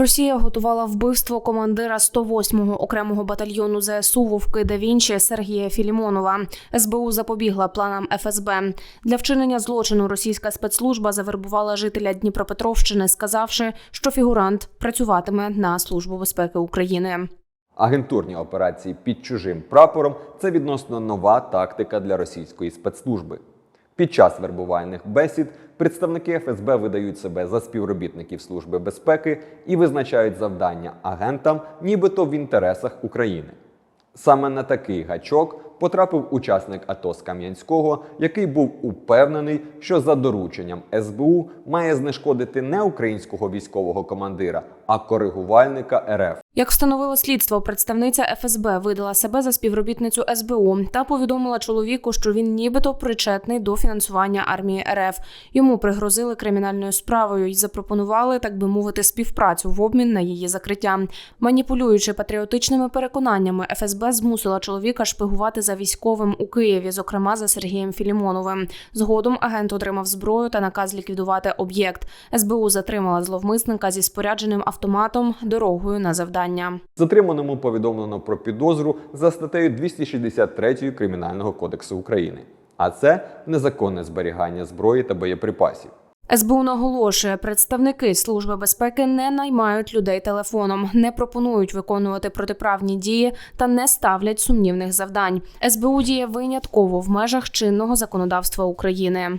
Росія готувала вбивство командира 108-го окремого батальйону ЗСУ Вовки да Вінчі Сергія Філімонова. СБУ запобігла планам ФСБ. Для вчинення злочину російська спецслужба завербувала жителя Дніпропетровщини, сказавши, що фігурант працюватиме на службу безпеки України. Агентурні операції під чужим прапором це відносно нова тактика для російської спецслужби. Під час вербувальних бесід представники ФСБ видають себе за співробітників Служби безпеки і визначають завдання агентам, нібито в інтересах України. Саме на такий гачок потрапив учасник АТО з Кам'янського, який був упевнений, що за дорученням СБУ має знешкодити не українського військового командира, а коригувальника РФ. Як встановило слідство, представниця ФСБ видала себе за співробітницю СБУ та повідомила чоловіку, що він нібито причетний до фінансування армії РФ. Йому пригрозили кримінальною справою і запропонували, так би мовити, співпрацю в обмін на її закриття. Маніпулюючи патріотичними переконаннями, ФСБ змусила чоловіка шпигувати за військовим у Києві, зокрема за Сергієм Філімоновим. Згодом агент отримав зброю та наказ ліквідувати об'єкт. СБУ затримала зловмисника зі спорядженим автоматом дорогою на завдання. Затриманому повідомлено про підозру за статтею 263 Кримінального кодексу України, а це незаконне зберігання зброї та боєприпасів. СБУ наголошує, представники служби безпеки не наймають людей телефоном, не пропонують виконувати протиправні дії та не ставлять сумнівних завдань. СБУ діє винятково в межах чинного законодавства України.